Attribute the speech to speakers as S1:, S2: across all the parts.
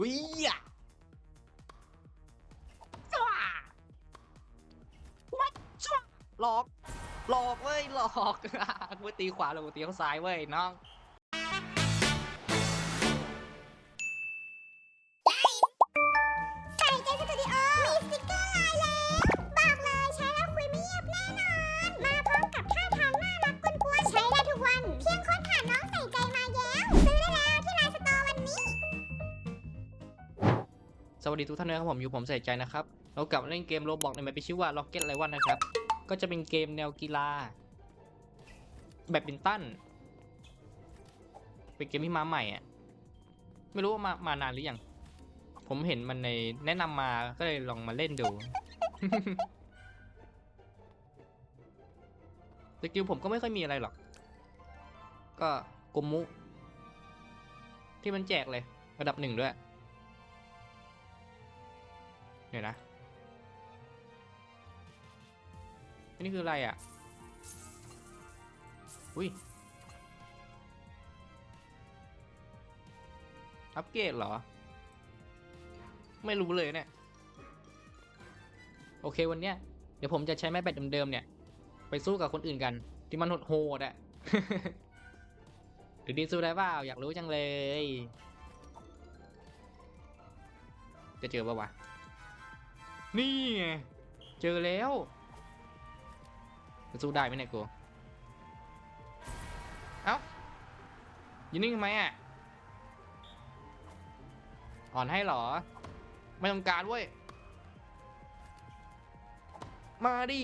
S1: วิ่งจ้าวัดจ้าหลอก หลอกเว้ย หลอกกูตีขวาหรือกูตีเข้าซ้ายเว้ยน้อง
S2: สวัสดีทุ
S1: กท่านนะครับผมอยู่ผมใส่ใจนะครับ เรากลับเล่นเกมโรบอกในแมปชื่อว่า Rocket r i v a l นะครับ ก็จะเป็นเกมแนวกีฬา แบบบินตันเป็นเกมที่มาใหม่อะไม่รู้ว่ามามานานหรือยังผมเห็นมันในแนะนำมาก็เลยลองมาเล่นดูสกิลผมก็ไม่ค่อยมีอะไรหรอก ก็กุมมุ ที่มันแจกเลย ระดับหนึ่งด้วย เดี๋ยวนะ อันนี้คืออะไรอะ อุ้ย อัปเกรดเหรอ ไม่รู้เลยเนี่ย โอเควันเนี้ย เดี๋ยวผมจะใช้ไม้แบตเดิมๆเนี่ย ไปสู้กับคนอื่นกัน ที่มันโหดๆอะหรือดีสู้ได้เปล่าอยากรู้จังเลย จะเจอปะวะ นี่ไง เจอแล้วจะสู้ได้ไหมเนี่ยกูเอ้ายินนิ่งทำไมอะ อ่อนให้เหรอ ไม่ต้องการเว้ย มาดิ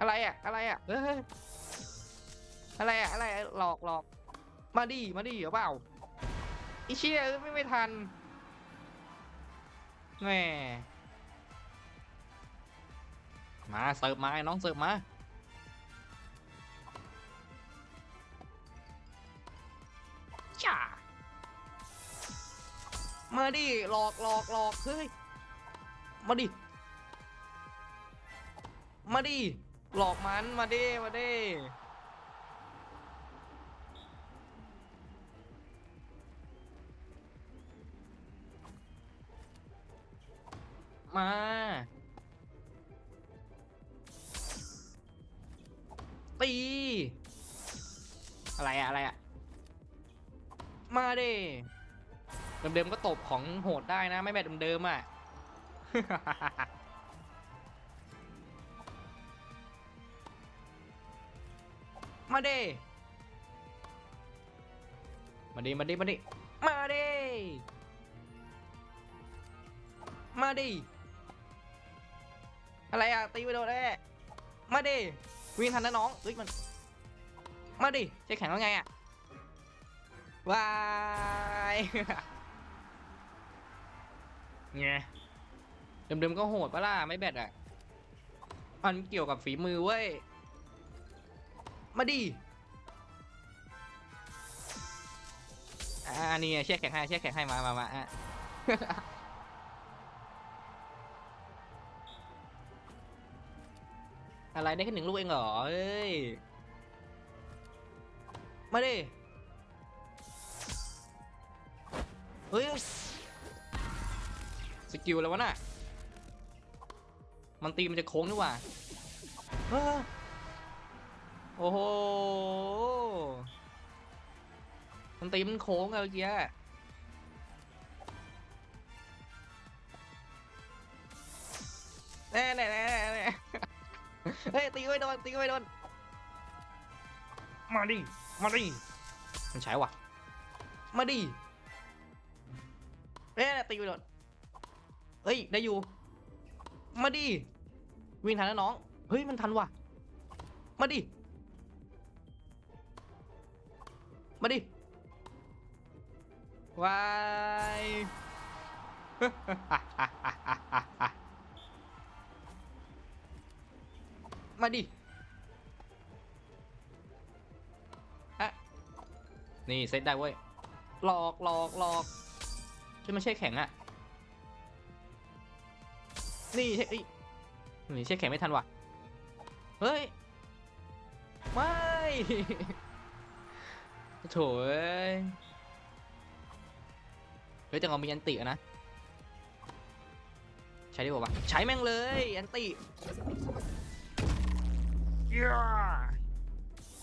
S1: อะไรอะ อะไรอะเฮ้ยอะไรอะ อะไร หลอกหลอก มาดิ มาดิเหรอเปล่าอีเชี่ยเอ้ยไม่ไม่ทันแหม มาเสิร์ฟมาไอ้น้องเสิร์ฟมาจ้ามาดิหลอกหลอกหลอกเฮ้ยมาดิมาดิหลอกมันมาดิมาดิมา อะไรอะอะไรอะมาดิเดิมๆก็ตบของโหดได้นะ ไม่แบบเดิมๆอะ มาดิมาดิมาดิมาดิมาดิมาดิอะไรอะตีไปโดนแน่มาดิวิ่งทันนะน้องเฮ้ยมัน มาดิใช้แข็งแล้วไงอะวายไงเดิมๆก็โหดปะล่ะไม่แบดอะมันเกี่ยวกับฝีมือเว้ย มาดิอ่านี่ไงเชือกแข็งให้เชือกแข็งให้มามามาอะอะไรได้แค่หนึ่งลูกเองเหรอเอ้ย มาดิเฮ้ยสกิลอะไรวะน่ะมันตีมันจะโค้งนี่หว่าโอ้โหมันตีมันโค้งอะเมื่อกี้แน่แน่แน่แน่เฮ้ยตีไม่โดนตีไม่โดนมาดิ มาดิมันใช้ว่ะ มาดิเอ๊ะตีไปโดนเฮ้ย ได้อยู่ มาดิวิ่งทันนะน้อง เฮ้ย มันทันว่ะ มาดิ มาดิวายมาดิ นี่เซตได้เว้ย หลอกหลอกหลอกช่วยมาเช็คแข็งอะนี่เช็คเอ้ยนี่เช็คแข็งไม่ทันว่ะ เฮ้ย ไม่โถเอ้ยฮ้ยแต่เรามีอันติอะนะ ใช้ได้ป่าวะใช้แม่งเลย อันติย่า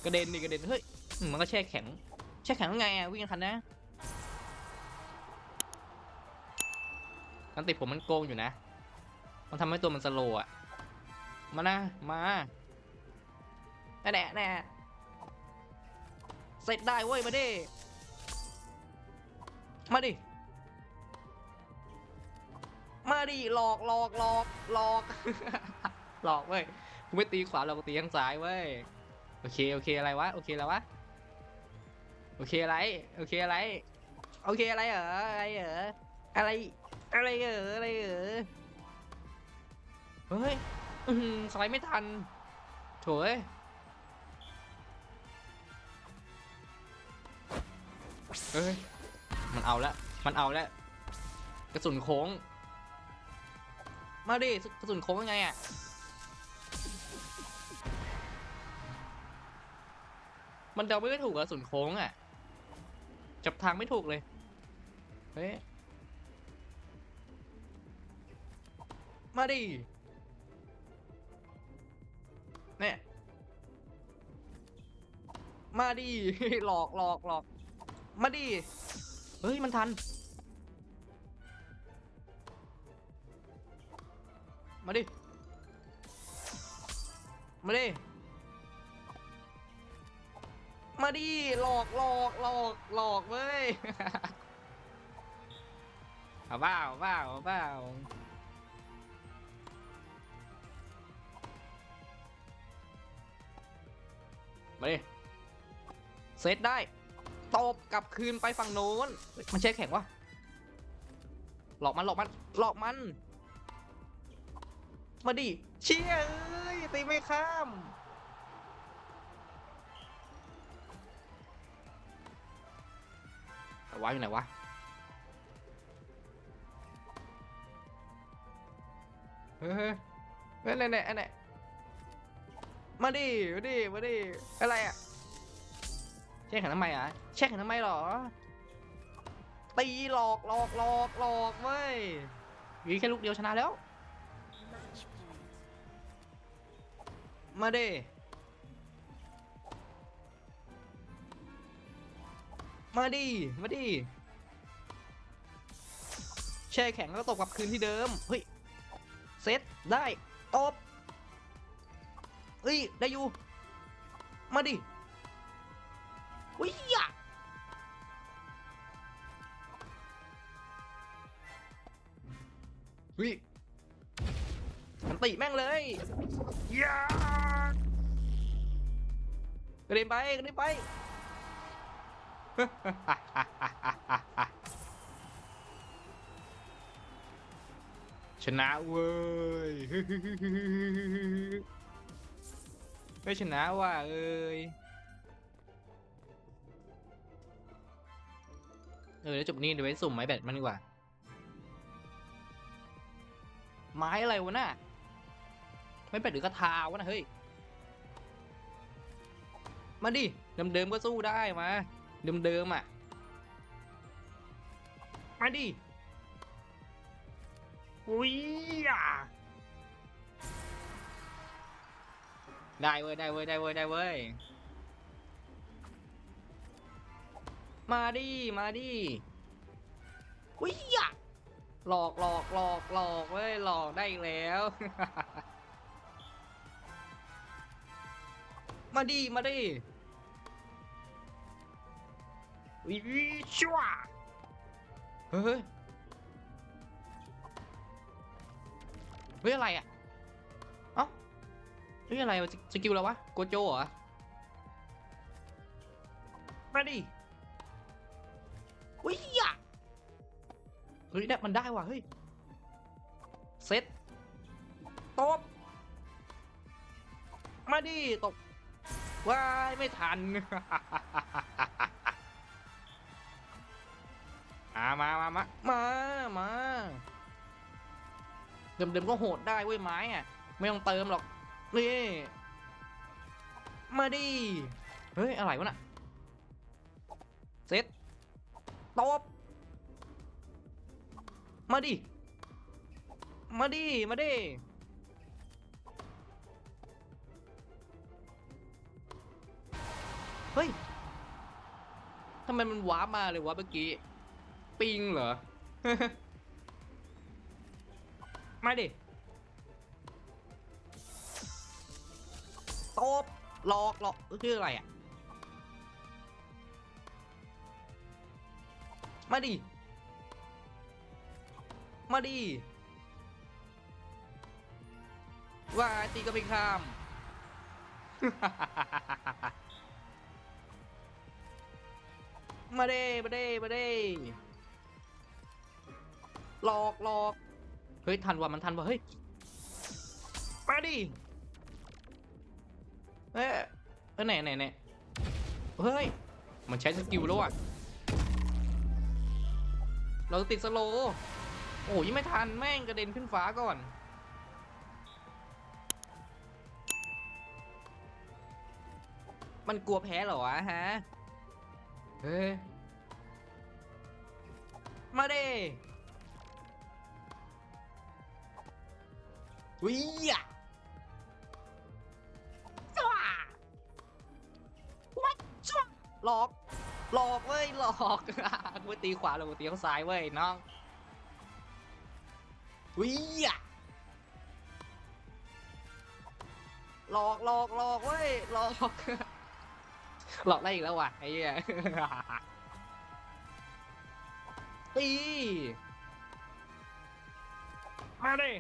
S1: กระเด็นดิกระเด็น เฮ้ยอืมมันก็แช่แข็งแช่แข็งยังไงอะวิ่งกันทันนะอันติดผมมันโกงอยู่นะ มันทำให้ตัวมันสโลว์อะมานะ มาแน่แน่เสร็จได้เว้ยมาดิ มาดิ มาดิหลอกหลอกหลอกหลอกหลอกเว้ยกูไม่ตีขวาเรากูตีข้างซ้ายเว้ย โอเค โอเคอะไรวะ โอเคแล้ววะ โอเคอะไร โอเคอะไร โอเคอะไรเหรอ อะไรเหรอ อะไร อะไรเหรอ อะไรเหรอ เฮ้ยอือหือสไลด์ไม่ทันโถเอ้ยเฮ้ย มันเอาแล้วมันเอาแล้วกระสุนโค้ง มาดิ กระสุนโค้งยังไงอะมันเดาไม่ถูกกระสุนโค้งอะ จับทางไม่ถูกเลย เฮ้ย มาดิ เนี่ย มาดิ หลอกหลอกหลอก มาดิ เฮ้ย มันทัน มาดิ มาดิ มาดิหลอกหลอกหลอกหลอกเว้ย เอาเปล่าเอาเปล่าเอาเปล่ามาดิเซตได้ตบกลับคืนไปฝั่งโน้น มันแช่แข็งวะหลอกมันหลอกมันหลอกมัน มาดิเชี่ยเอ้ยตีไม่ข้าม ว่าอยู่ไหนวะเฮ้ยเฮ้ยเฮ้ยไหนไหนไหนมาดิมาดิมาดิอะไรอะแช่แข็งทำไมอะแช่แข็งทำไมหรอตีหลอกหลอกหลอกหลอกเว้ยยีแค่ลูกเดียวชนะแล้ว มาดิ มาดิ มาดิ แช่แข็งแล้วก็ตบกลับคืนที่เดิม เฮ้ย เซตได้ตบเฮ้ย ได้อยู่ มาดิอุ้ยอะเฮ้ยมันติแม่งเลยยากระเด็นไปกระเด็นไป ชนะเว้ยไม่ชนะว่ะเอ้ยเออแล้วจบนี้เดี๋ยวไปสุ่มไม้แบตมันดีกว่า ไม้อะไรวะน่ะไม้แบตหรือกระทาวะน่ะเฮ้ย มาดิเดิมๆก็สู้ได้มา เดิมๆอะ มาดิอุ้ยอะได้เว้ยได้เว้ยได้เว้ยได้เว้ย มาดิมาดิอุ้ยอะหลอกหลอกหลอกหลอกเว้ยหลอกได้แล้ว มาดิมาดิ วิชัวเฮ้ยเฮ้ยอะไรอะเอ้าเฮ้ยอะไรสกิลแล้วะโกโจเหรอมาดิอุ้ยอะเฮ้ยเนี่ยมันได้ว่ะเฮ้ยเซ็ตตบมาดิตบว้ายไม่ทัน อ่ามามามามามาเดิมๆก็โหดได้เว้ยไม้อะไม่ต้องเติมหรอกนี่มาดิเฮ้ยอะไรวะน่ะเซ็ตตบมาดิมาดิมาดิเฮ้ยทำไมมันว้าร์ปมาเลยวะเมื่อกี้ ปิงเหรอ มาดิตบหลอกหลอกคืออะไรอะ มาดิ มาดิ ว่าตีก็ไม่ข้าม มาเด้มาเด้มาเด้ หลอกหลอกเฮ้ยทันว่ะมันทันว่ะเฮ้ยมาดิเอ้ยเอ้ยไหนไหนไหนเฮ้ยมันใช้สกิลแล้วอะเราติดสโลว์โอ้ยยังไม่ทันแม่งกระเด็นขึ้นฟ้าก่อนมันกลัวแพ้เหรอวะฮะ เฮ้ยมาเด้ วิยะจ้าวัดจ้าหลอก หลอกเว้ย หลอกกูไปตีขวาแล้วกูตีข้างซ้ายเว้ยน้องวิยะหลอกหลอกหลอกเว้ย หลอก หลอกได้อีกแล้วว่ะไอ้เหี้ยตีมาเด้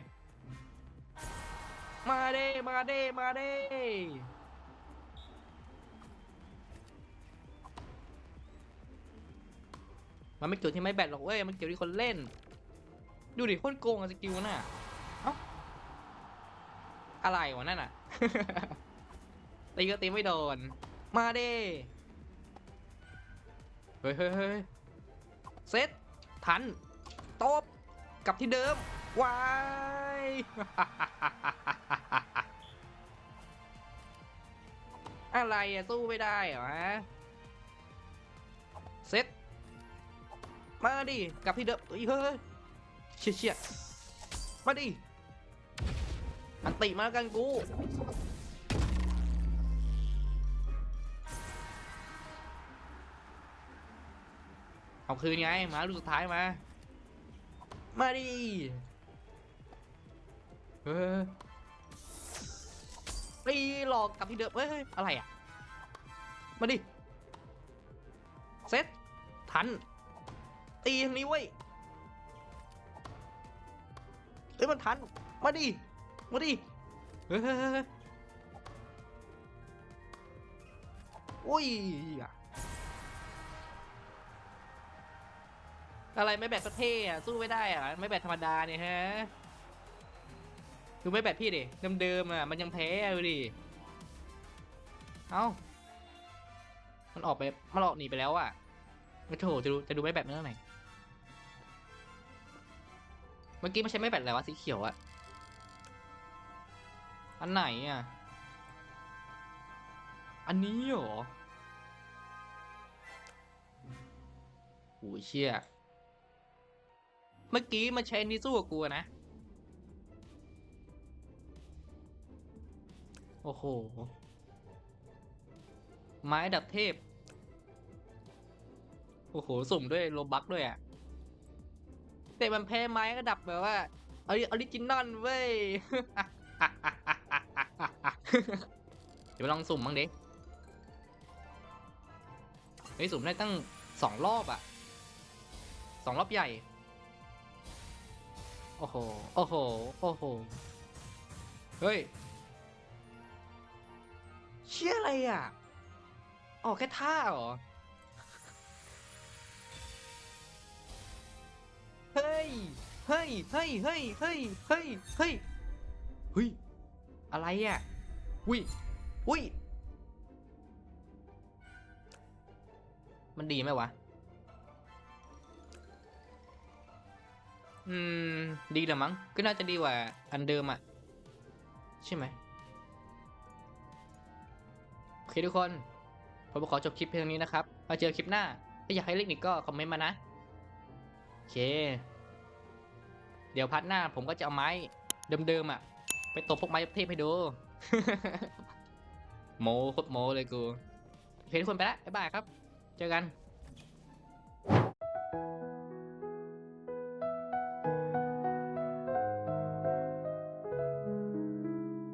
S1: มาเด้มาเด้มาเด้มันไม่เกี่ยวที่ไม่แบตหรอกเว้ย มันเกี่ยวที่คนเล่น ดูดิโคตรโกงอะสกิลน่ะ เอ้า อะไรวะนั่นอะ ตีก็ตีไม่โดน มาเด้เฮ้ยเฮ้ยเฮ้ยเซตทัน ตบ กลับที่เดิม วาย อะไรอะสู้ไม่ได้เหรอฮะ เซตมาดิกลับที่เดิมเฮ้ยเฮ้ยเชี่ยเชี่ยมาดิอันติมาแล้วกันกูเอาคืนไง มาลูกสุดท้ายมา มาดิ ฮ้ยตีหลอกกลับที่เดิมเฮ้ยเฮ้ยอะไรอะ มาดิ เซตทัน ตีทางนี้เว้ยเอ้ยมันทัน มาดิ มาดิเฮ้ยเฮ้ยเฮ้ยเฮ้ยอุ้ยอะไรไม่แบตก็เท่อะสู้ไม่ได้อะไม่แบตธรรมดาเนี่ยฮะ ดูไม่แบตพี่ดิเดิมๆอะมันยังแพ้อะดูดิเอ้ามันออกไปมันออกหนีไปแล้วอะไม่โถจะดูจะดูไม่แบตเมื่อไหร่เมื่อกี้มันใช้ไม่แบตอะไรวะสีเขียวอะอันไหนอะอันนี้เหรอโอ้ยเชี่ยเมื่อกี้มันใช้อันนี้สู้กับกูนะ อ้โห ไม้ดับเทพ โอ้โห สุ่มด้วยโลบักด้วยอะแต่มันแพ้ไม้ก็ดับแบบว่าออริจินอลเว้ย เดี๋ยวลองสุ่มบ้างดิเฮ้ยสุ่มได้ตั้งสองรอบอะสองรอบใหญ่ โอ้โห โอ้โห โอ้โห เฮ้ย ชี่ยอะไรอะ ออกแค่ท่าเหรอ เฮ้ย เฮ้ย เฮ้ย เฮ้ย เฮ้ย เฮ้ย เฮ้ย เฮ้ย อะไรอะอุ้ยอุ้ย มันดีไหมวะ อืม ดีละมั้ง ก็น่าจะดีกว่าอันเดิมอะ ใช่ไหม อเคทุกคน ผมขอจบคลิปเพียงนี้นะครับมาเจอคลิปหน้า ถ้าอยากให้เล่นอีกก็คอมเมนต์มานะ โอเค เดี๋ยวพัดหน้าผมก็จะเอาไม้เดิมๆอะ ไปตบพวกไม้เทพให้ดู โมโคตรโมเลยกู โอเคทุกคนไปละบ๊ายบายครับ เจอกัน